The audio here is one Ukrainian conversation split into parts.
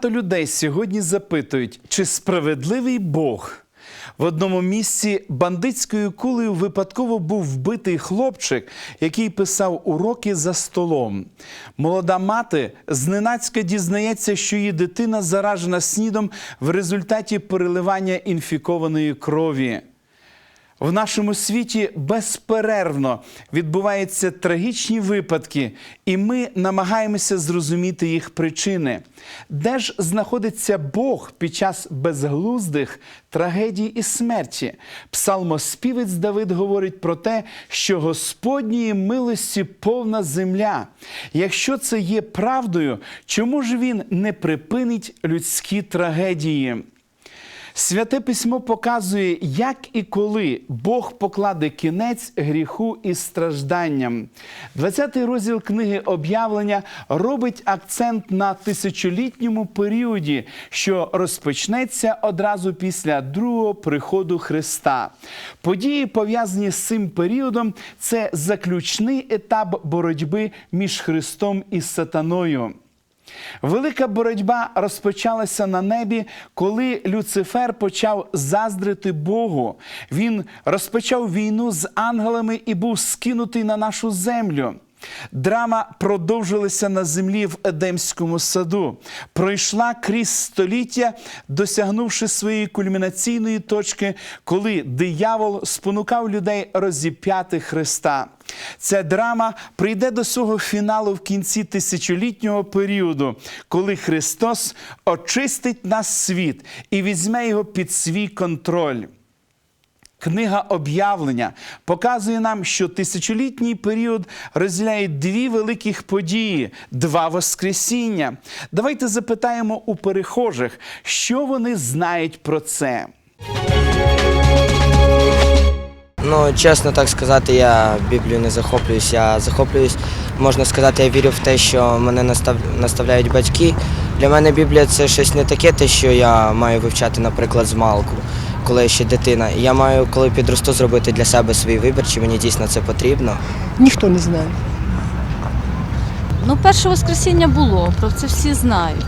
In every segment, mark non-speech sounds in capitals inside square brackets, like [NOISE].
Багато людей сьогодні запитують, чи справедливий Бог. В одному місці бандитською кулею випадково був вбитий хлопчик, який писав уроки за столом. Молода мати зненацька дізнається, що її дитина заражена снідом в результаті переливання інфікованої крові. В нашому світі безперервно відбуваються трагічні випадки, і ми намагаємося зрозуміти їх причини. Де ж знаходиться Бог під час безглуздих трагедій і смерті? Псалмоспівець Давид говорить про те, що Господньої милості повна земля. Якщо це є правдою, чому ж він не припинить людські трагедії? Святе письмо показує, як і коли Бог покладе кінець гріху і стражданням. 20-й розділ книги об'явлення робить акцент на тисячолітньому періоді, що розпочнеться одразу після другого приходу Христа. Події, пов'язані з цим періодом, це заключний етап боротьби між Христом і Сатаною. Велика боротьба розпочалася на небі, коли Люцифер почав заздрити Богу. Він розпочав війну з ангелами і був скинутий на нашу землю. Драма продовжилася на землі в Едемському саду, пройшла крізь століття, досягнувши своєї кульмінаційної точки, коли диявол спонукав людей розіп'яти Христа. Ця драма прийде до свого фіналу в кінці тисячолітнього періоду, коли Христос очистить наш світ і візьме його під свій контроль. Книга об'явлення показує нам, що тисячолітній період розділяє дві великих події, два Воскресіння. Давайте запитаємо у перехожих, що вони знають про це. Ну, чесно так сказати, я Біблію не захоплююсь. Я захоплююсь, можна сказати, я вірю в те, що мене настав... наставляють батьки. Для мене Біблія це щось не таке, те, що я маю вивчати, наприклад, з малку, коли я ще дитина. Я маю, коли підросту, зробити для себе свій вибір, чи мені дійсно це потрібно. Ніхто не знає. Ну, перше воскресіння було, про це всі знають.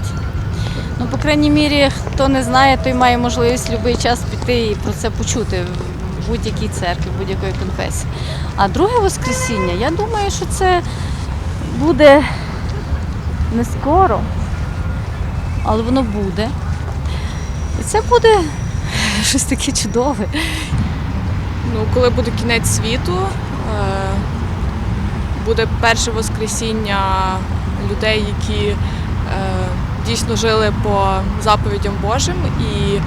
Ну, по крайній мірі, хто не знає, той має можливість в будь-який час піти і про це почути в будь-якій церкві, в будь-якої конфесії. А друге воскресіння, я думаю, що це буде не скоро, але воно буде. І це буде [LAUGHS] щось таке чудове. Ну, коли буде кінець світу, е, буде перше воскресіння людей, які е, дійсно жили по заповідям Божим, і е,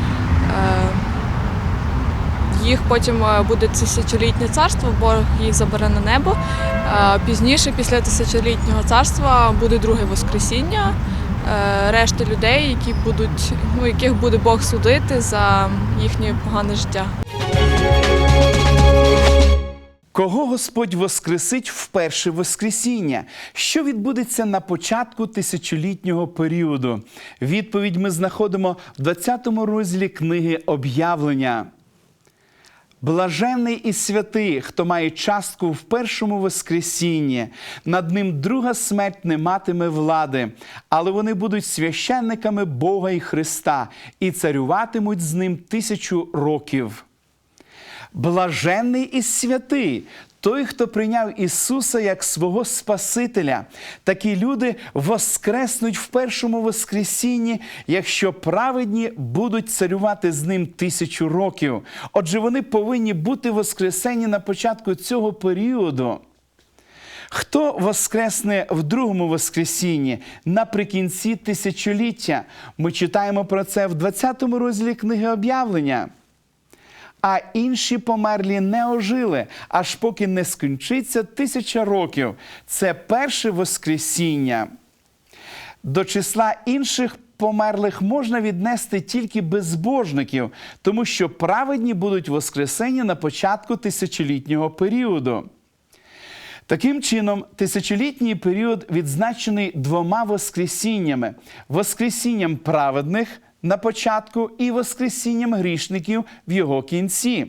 їх потім буде тисячолітнє царство, Бог їх забере на небо. Пізніше, після тисячолітнього царства, буде друге воскресіння. Е, Решти людей, які будуть, ну, яких буде Бог судити за їхнє погане життя. Кого Господь воскресить в перше Воскресіння? Що відбудеться на початку тисячолітнього періоду? Відповідь ми знаходимо в 20 розділі книги Об'явлення. Блажений і святий, хто має частку в першому Воскресінні. Над ним друга смерть не матиме влади, але вони будуть священниками Бога і Христа і царюватимуть з ним тисячу років. Блаженний і святий. Той, хто прийняв Ісуса як свого Спасителя, такі люди воскреснуть в першому Воскресінні, якщо праведні будуть царювати з ним тисячу років. Отже, вони повинні бути воскресені на початку цього періоду. Хто воскресне в другому Воскресінні наприкінці тисячоліття? Ми читаємо про це в 20 розділі книги об'явлення а інші померлі не ожили, аж поки не скінчиться тисяча років. Це перше Воскресіння. До числа інших померлих можна віднести тільки безбожників, тому що праведні будуть воскресені на початку тисячолітнього періоду. Таким чином, тисячолітній період відзначений двома воскресіннями: воскресінням праведних на початку і воскресінням грішників в його кінці.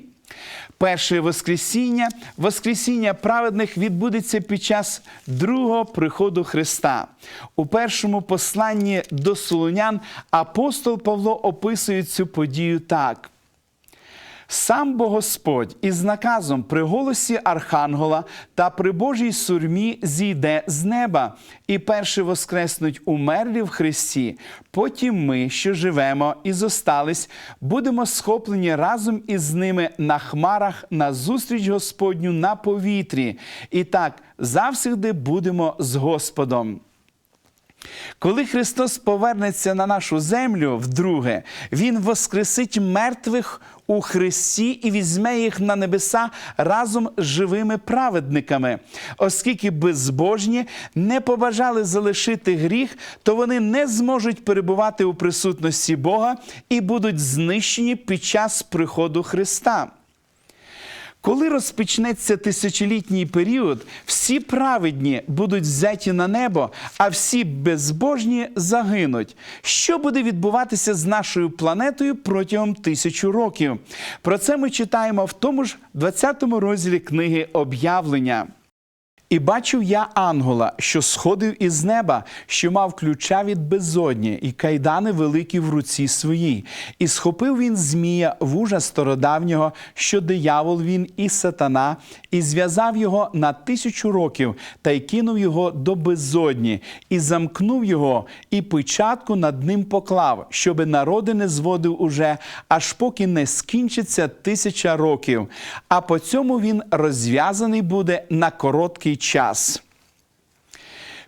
Перше Воскресіння, Воскресіння праведних відбудеться під час другого приходу Христа. У першому посланні до Солонян апостол Павло описує цю подію так. Сам бо Господь із наказом при голосі Архангела та при Божій сурмі зійде з неба, і перші воскреснуть умерлі в Христі. Потім ми, що живемо і зостались, будемо схоплені разом із ними на хмарах на зустріч Господню на повітрі. І так завсігди будемо з Господом. Коли Христос повернеться на нашу землю вдруге, Він воскресить мертвих у Христі і візьме їх на небеса разом з живими праведниками. Оскільки безбожні не побажали залишити гріх, то вони не зможуть перебувати у присутності Бога і будуть знищені під час приходу Христа. Коли розпочнеться тисячолітній період, всі праведні будуть взяті на небо, а всі безбожні загинуть. Що буде відбуватися з нашою планетою протягом тисячу років? Про це ми читаємо в тому ж 20 розділі книги Об'явлення. І бачив я ангела, що сходив із неба, що мав ключа від безодні, і кайдани великі в руці своїй. І схопив він змія вужа стародавнього, що диявол він і сатана, і зв'язав його на тисячу років, та й кинув його до безодні, і замкнув його, і печатку над ним поклав, щоби народи не зводив уже, аж поки не скінчиться тисяча років. А по цьому він розв'язаний буде на короткий час.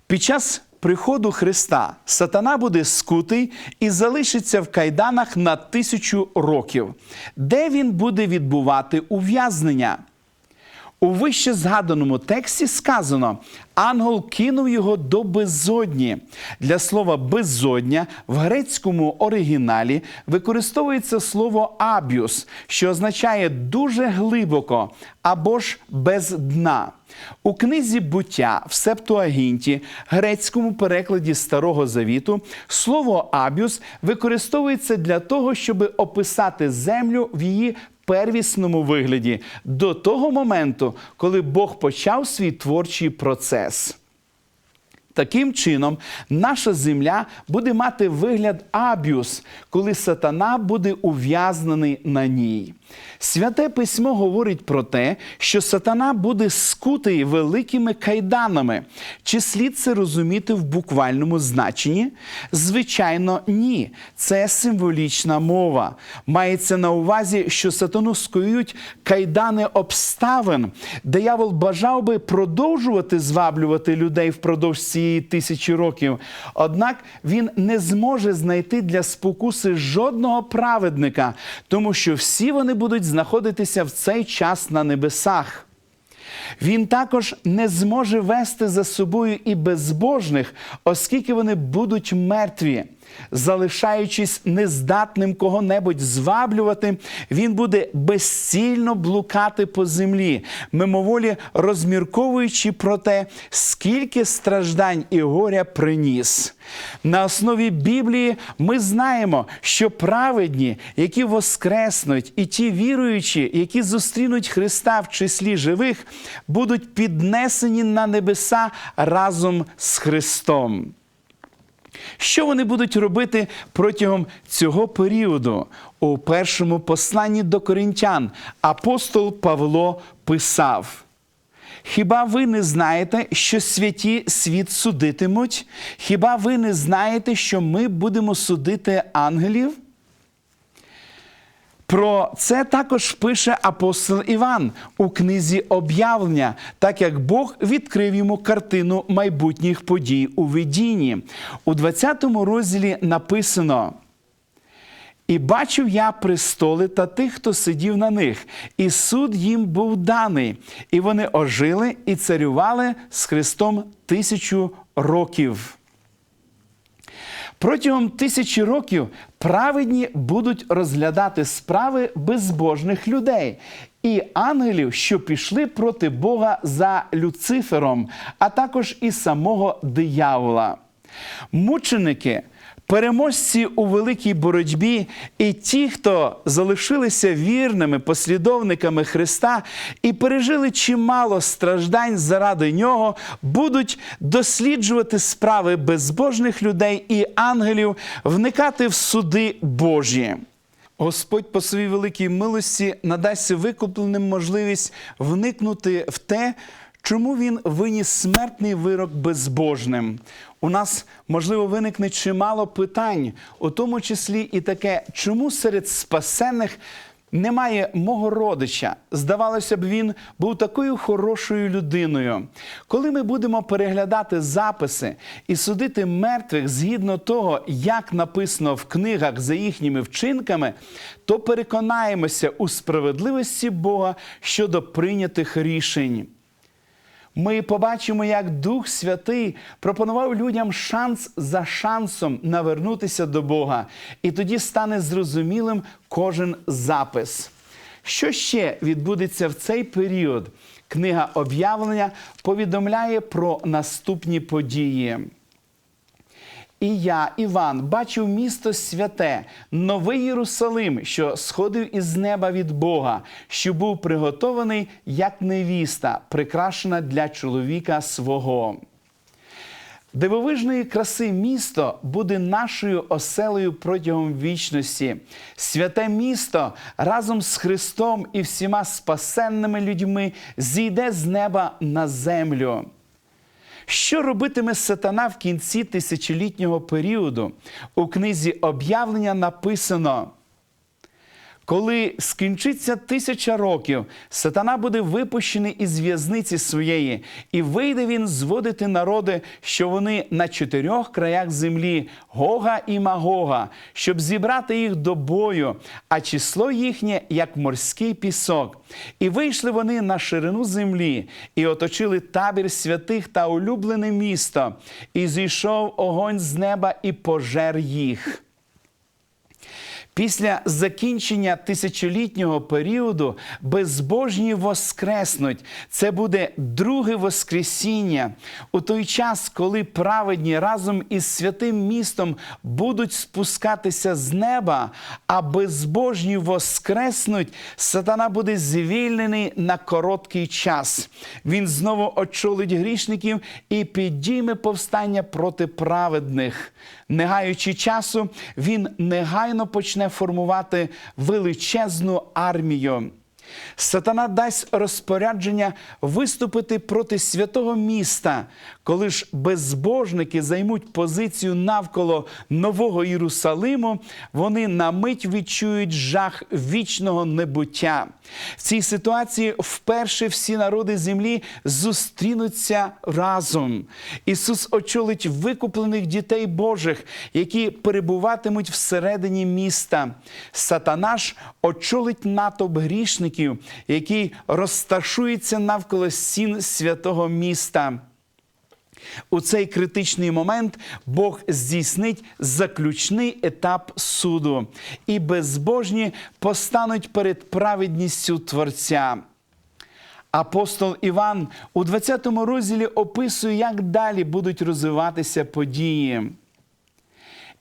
Під час приходу Христа сатана буде скутий і залишиться в кайданах на тисячу років, де він буде відбувати ув'язнення. У вище згаданому тексті сказано: ангел кинув його до безодні. Для слова безодня в грецькому оригіналі використовується слово абіус, що означає дуже глибоко або ж без дна. У книзі буття в Септуагінті, грецькому перекладі Старого Завіту, слово абіус використовується для того, щоб описати землю в її первісному вигляді до того моменту, коли Бог почав свій творчий процес. Таким чином, наша земля буде мати вигляд абіус, коли сатана буде ув'язнений на ній. Святе письмо говорить про те, що сатана буде скутий великими кайданами. Чи слід це розуміти в буквальному значенні? Звичайно, ні. Це символічна мова. Мається на увазі, що сатану скують кайдани обставин. Диявол бажав би продовжувати зваблювати людей впродовж цієї тисячі років. Однак він не зможе знайти для спокуси жодного праведника, тому що всі вони будуть знаходитися в цей час на небесах. Він також не зможе вести за собою і безбожних, оскільки вони будуть мертві. Залишаючись нездатним кого-небудь зваблювати, він буде безцільно блукати по землі, мимоволі розмірковуючи про те, скільки страждань і горя приніс. На основі Біблії ми знаємо, що праведні, які воскреснуть, і ті віруючі, які зустрінуть Христа в числі живих, будуть піднесені на небеса разом з Христом. Що вони будуть робити протягом цього періоду? У першому посланні до коринтян апостол Павло писав. Хіба ви не знаєте, що святі світ судитимуть? Хіба ви не знаєте, що ми будемо судити ангелів? Про це також пише апостол Іван у книзі об'явлення, так як Бог відкрив йому картину майбутніх подій у видінні. У 20 розділі написано. І бачив я престоли та тих, хто сидів на них, і суд їм був даний, і вони ожили і царювали з Христом тисячу років. Протягом тисячі років праведні будуть розглядати справи безбожних людей і ангелів, що пішли проти Бога за Люцифером, а також і самого диявола. Мученики Переможці у великій боротьбі і ті, хто залишилися вірними послідовниками Христа і пережили чимало страждань заради нього, будуть досліджувати справи безбожних людей і ангелів, вникати в суди Божі. Господь по своїй великій милості надасть викупленим можливість вникнути в те, чому він виніс смертний вирок безбожним. У нас можливо виникне чимало питань, у тому числі і таке, чому серед спасених немає мого родича. Здавалося б, він був такою хорошою людиною. Коли ми будемо переглядати записи і судити мертвих згідно того, як написано в книгах за їхніми вчинками, то переконаємося у справедливості Бога щодо прийнятих рішень. Ми побачимо, як Дух Святий пропонував людям шанс за шансом навернутися до Бога, і тоді стане зрозумілим кожен запис. Що ще відбудеться в цей період? Книга об'явлення повідомляє про наступні події. І я, Іван, бачив місто святе, новий Єрусалим, що сходив із неба від Бога, що був приготований як невіста, прикрашена для чоловіка свого. Дивовижної краси місто буде нашою оселею протягом вічності. Святе місто разом з Христом і всіма спасенними людьми зійде з неба на землю. Що робитиме сатана в кінці тисячолітнього періоду? У книзі об'явлення написано. Коли скінчиться тисяча років, сатана буде випущений із в'язниці своєї, і вийде він зводити народи, що вони на чотирьох краях землі, Гога і Магога, щоб зібрати їх до бою, а число їхнє як морський пісок. І вийшли вони на ширину землі, і оточили табір святих та улюблене місто, і зійшов огонь з неба і пожер їх. Після закінчення тисячолітнього періоду безбожні воскреснуть. Це буде друге Воскресіння. У той час, коли праведні разом із святим містом будуть спускатися з неба, а безбожні воскреснуть, сатана буде звільнений на короткий час. Він знову очолить грішників і підійме повстання проти праведних. Не гаючи часу, він негайно почне формувати величезну армію. Сатана дасть розпорядження виступити проти святого міста, коли ж безбожники займуть позицію навколо Нового Єрусалиму, вони на мить відчують жах вічного небуття. В цій ситуації вперше всі народи землі зустрінуться разом. Ісус очолить викуплених дітей Божих, які перебуватимуть всередині міста. Сатана ж очолить натовп грішників, який розташується навколо стін святого міста. У цей критичний момент Бог здійснить заключний етап суду, і безбожні постануть перед праведністю Творця. Апостол Іван у 20 розділі описує, як далі будуть розвиватися події.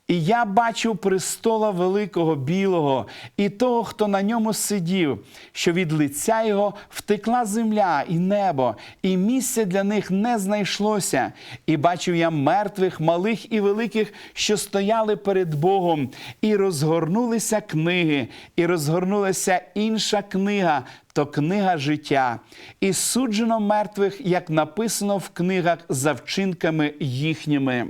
І я бачив престола великого білого і того, хто на ньому сидів, що від лиця його втекла земля і небо, і місця для них не знайшлося. І бачив я мертвих, малих і великих, що стояли перед Богом, і розгорнулися книги, і розгорнулася інша книга. То книга життя, і суджено мертвих, як написано в книгах за вчинками їхніми.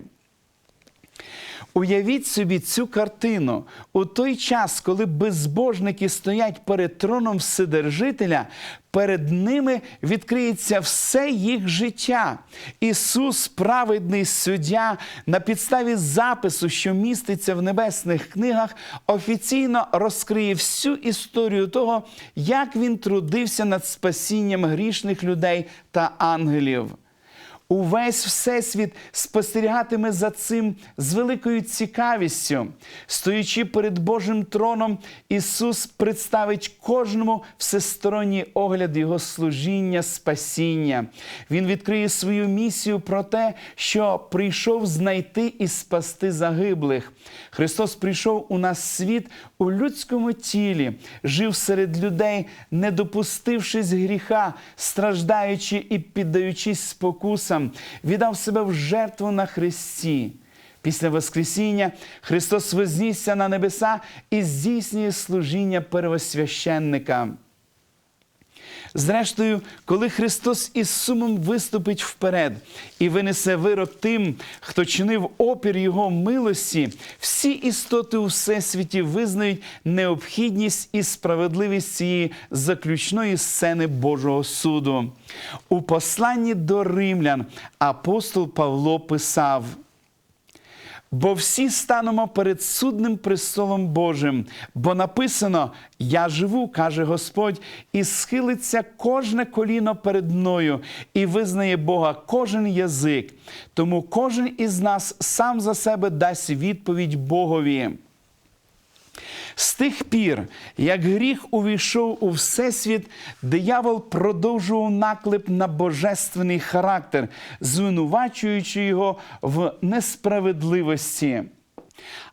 Уявіть собі цю картину у той час, коли безбожники стоять перед троном Вседержителя, перед ними відкриється все їх життя. Ісус, праведний суддя, на підставі запису, що міститься в небесних книгах, офіційно розкриє всю історію того, як він трудився над спасінням грішних людей та ангелів. Увесь всесвіт спостерігатиме за цим з великою цікавістю. Стоячи перед Божим троном, Ісус представить кожному всесторонній огляд Його служіння, спасіння. Він відкриє свою місію про те, що прийшов знайти і спасти загиблих. Христос прийшов у нас світ у людському тілі, жив серед людей, не допустившись гріха, страждаючи і піддаючись спокусам, віддав себе в жертву на Христі. Після Воскресіння Христос вознісся на небеса і здійснює служіння первосвященника. Зрештою, коли Христос із сумом виступить вперед і винесе вирок тим, хто чинив опір Його милості, всі істоти у всесвіті визнають необхідність і справедливість цієї заключної сцени Божого суду. У посланні до римлян апостол Павло писав. Бо всі станемо перед судним престолом Божим, бо написано: Я живу, каже Господь, і схилиться кожне коліно перед мною, і визнає Бога кожен язик. Тому кожен із нас сам за себе дасть відповідь Богові. З тих пір, як гріх увійшов у всесвіт, диявол продовжував наклеп на божественний характер, звинувачуючи його в несправедливості.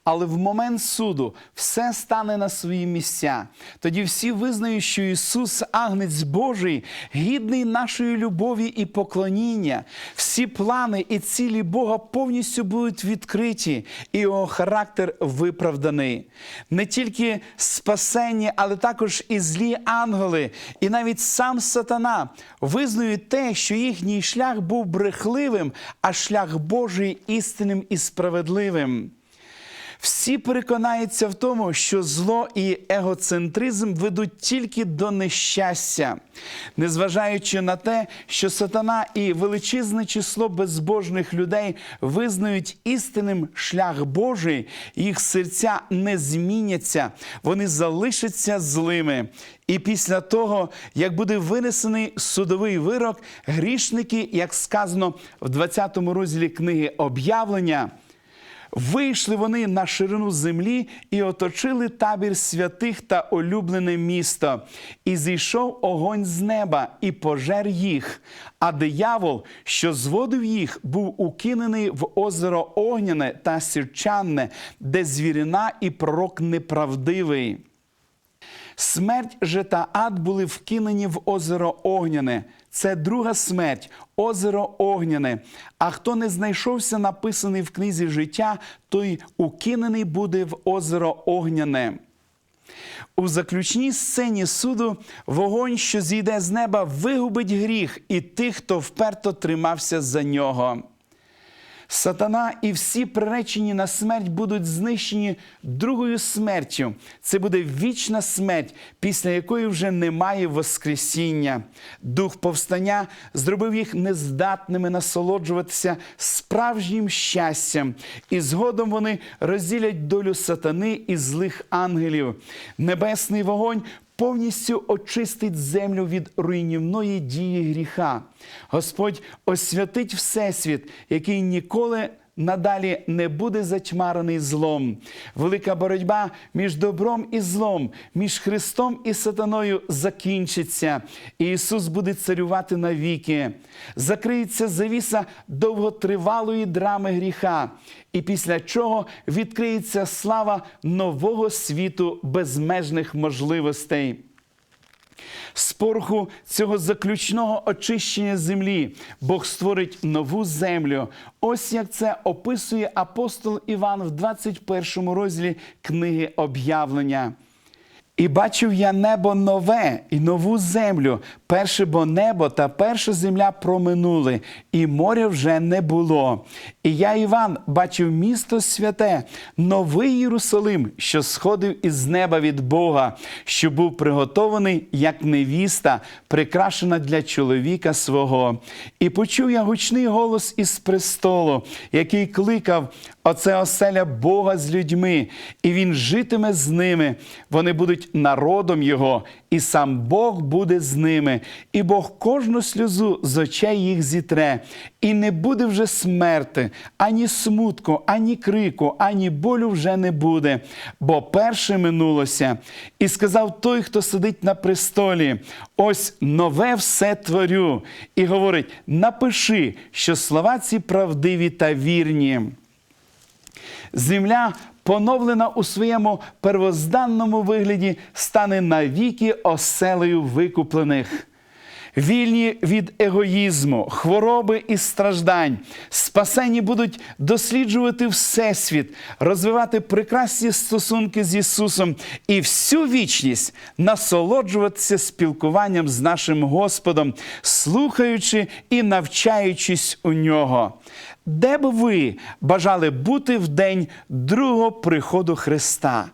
Але в момент суду все стане на свої місця. Тоді всі визнають, що Ісус, Агнець Божий, гідний нашої любові і поклоніння. Всі плани і цілі Бога повністю будуть відкриті, і його характер виправданий. Не тільки спасені, але також і злі ангели, і навіть сам сатана визнають те, що їхній шлях був брехливим, а шлях Божий істинним і справедливим. Всі переконаються в тому, що зло і егоцентризм ведуть тільки до нещастя, незважаючи на те, що сатана і величезне число безбожних людей визнають істинним шлях Божий, їх серця не зміняться, вони залишаться злими. І після того, як буде винесений судовий вирок, грішники, як сказано в 20 розділі книги об'явлення. Вийшли вони на ширину землі і оточили табір святих та улюблене місто. І зійшов огонь з неба і пожер їх. А диявол, що зводив їх, був укинений в озеро Огняне та Сірчанне, де звірина і пророк неправдивий. Смерть же та ад були вкинені в озеро Огняне. Це друга смерть, озеро Огняне. А хто не знайшовся написаний в книзі життя, той укинений буде в озеро Огняне. У заключній сцені суду вогонь, що зійде з неба, вигубить гріх і тих, хто вперто тримався за нього. Сатана і всі приречені на смерть будуть знищені другою смертю. Це буде вічна смерть, після якої вже немає Воскресіння. Дух повстання зробив їх нездатними насолоджуватися справжнім щастям, і згодом вони розділять долю сатани і злих ангелів. Небесний вогонь повністю очистить землю від руйнівної дії гріха. Господь освятить Всесвіт, який ніколи надалі не буде затьмарений злом. Велика боротьба між добром і злом, між Христом і сатаною закінчиться. І Ісус буде царювати навіки. Закриється завіса довготривалої драми гріха. І після чого відкриється слава нового світу безмежних можливостей. З цього заключного очищення землі Бог створить нову землю. Ось як це описує апостол Іван в 21 розділі книги об'явлення. І бачив я небо нове і нову землю. Перше бо небо та перша земля проминули, і моря вже не було. І я, Іван, бачив місто святе, новий Єрусалим, що сходив із неба від Бога, що був приготований як невіста, прикрашена для чоловіка свого. І почув я гучний голос із престолу, який кликав: Оце оселя Бога з людьми, і він житиме з ними. Вони будуть народом Його, і сам Бог буде з ними, і Бог кожну сльозу з очей їх зітре, і не буде вже смерти, ані смутку, ані крику, ані болю вже не буде, бо перше минулося. І сказав той, хто сидить на престолі: ось нове все творю. І говорить: напиши, що слова ці правдиві та вірні. Земля, поновлена у своєму первозданному вигляді, стане навіки оселею викуплених. Вільні від егоїзму, хвороби і страждань, спасені будуть досліджувати Всесвіт, розвивати прекрасні стосунки з Ісусом і всю вічність насолоджуватися спілкуванням з нашим Господом, слухаючи і навчаючись у нього. Де б ви бажали бути в день другого приходу Христа?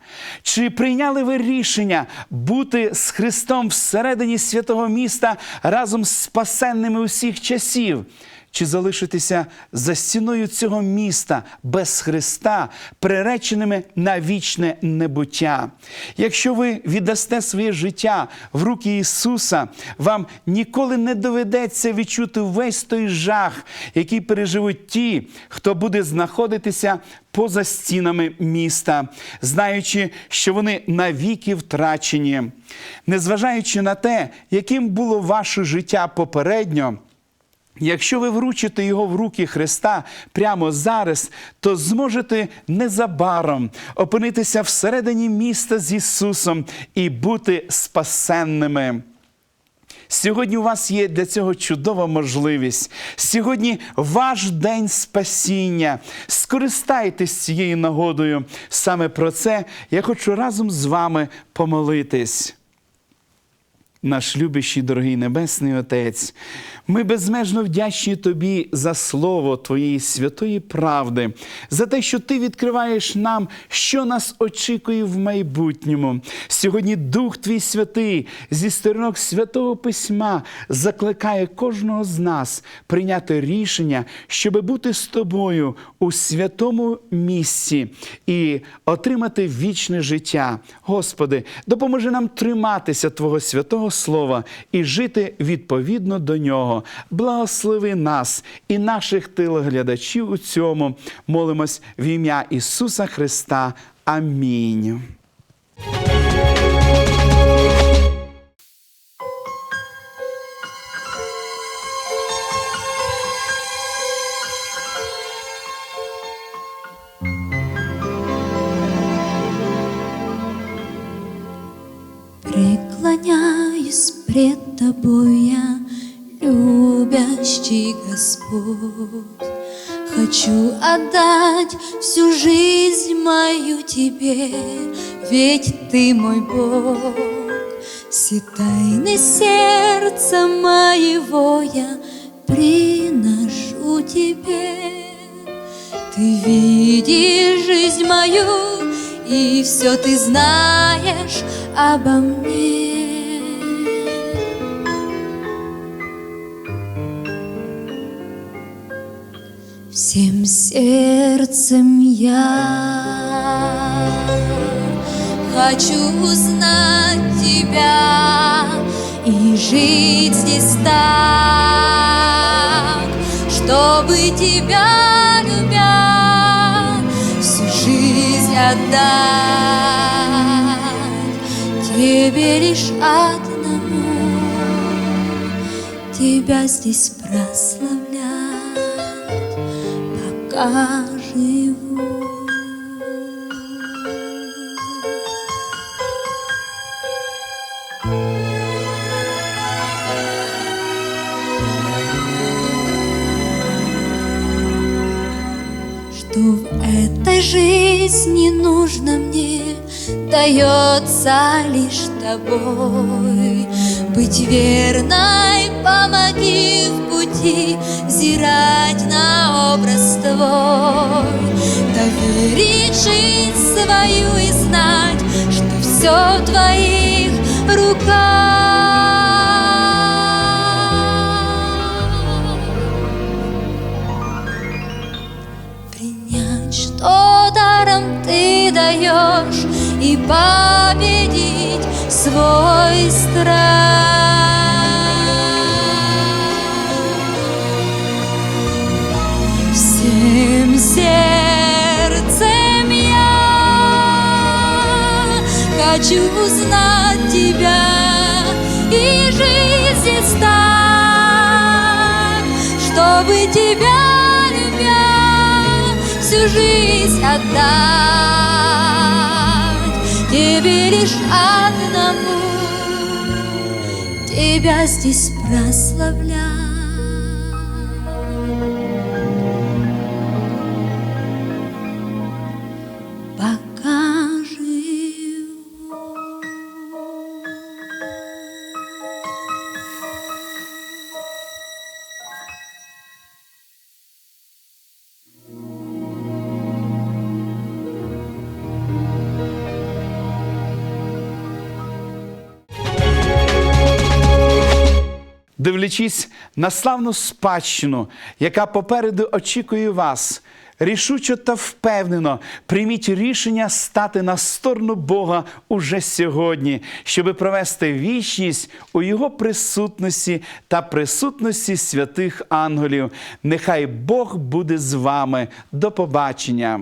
Чи прийняли ви рішення бути з Христом всередині святого міста разом з спасенними усіх часів? Чи залишитися за стіною цього міста без Христа, приреченими на вічне небуття? Якщо ви віддасте своє життя в руки Ісуса, вам ніколи не доведеться відчути весь той жах, який переживуть ті, хто буде знаходитися поза стінами міста, знаючи, що вони навіки втрачені. Незважаючи на те, яким було ваше життя попередньо. Якщо ви вручите його в руки Христа прямо зараз, то зможете незабаром опинитися всередині міста з Ісусом і бути спасенними. Сьогодні у вас є для цього чудова можливість. Сьогодні ваш день спасіння. Скористайтесь цією нагодою. Саме про це я хочу разом з вами помолитись. Наш любящий, дорогий Небесний Отець, ми безмежно вдячні Тобі за слово Твоєї святої правди, за те, що Ти відкриваєш нам, що нас очікує в майбутньому. Сьогодні Дух Твій Святий зі сторінок Святого Письма закликає кожного з нас прийняти рішення, щоб бути з тобою у святому місці і отримати вічне життя. Господи, допоможи нам триматися Твого святого Слова і жити відповідно до нього. Благослови нас і наших телеглядачів у цьому. Молимось в ім'я Ісуса Христа. Амінь. Пред Тобой я, любящий Господь. Хочу отдать всю жизнь мою Тебе, ведь Ты мой Бог. Все тайны сердца моего я приношу Тебе. Ты видишь жизнь мою, и все ты знаешь обо мне. Всем сердцем я. Хочу узнать тебя и жить здесь так, чтобы тебя любя всю жизнь отдать. Тебе лишь одному, тебя здесь прославлять, пока живу. что в этой жизни нужно мне дается лишь тобой. Быть верной, помоги в пути взирать на образ твой. Доверить жизнь свою и знать, что все в твоих руках. принять, что даром ты даешь, и победить свой страх. Хочу узнать тебя и жизни стать, чтобы тебя любя всю жизнь отдать тебе лишь одному тебя здесь прославлять. Дивлячись на славну спадщину, яка попереду очікує вас, рішучо та впевнено прийміть рішення стати на сторону Бога уже сьогодні, щоби провести вічність у Його присутності та присутності святих ангелів. Нехай Бог буде з вами. До побачення.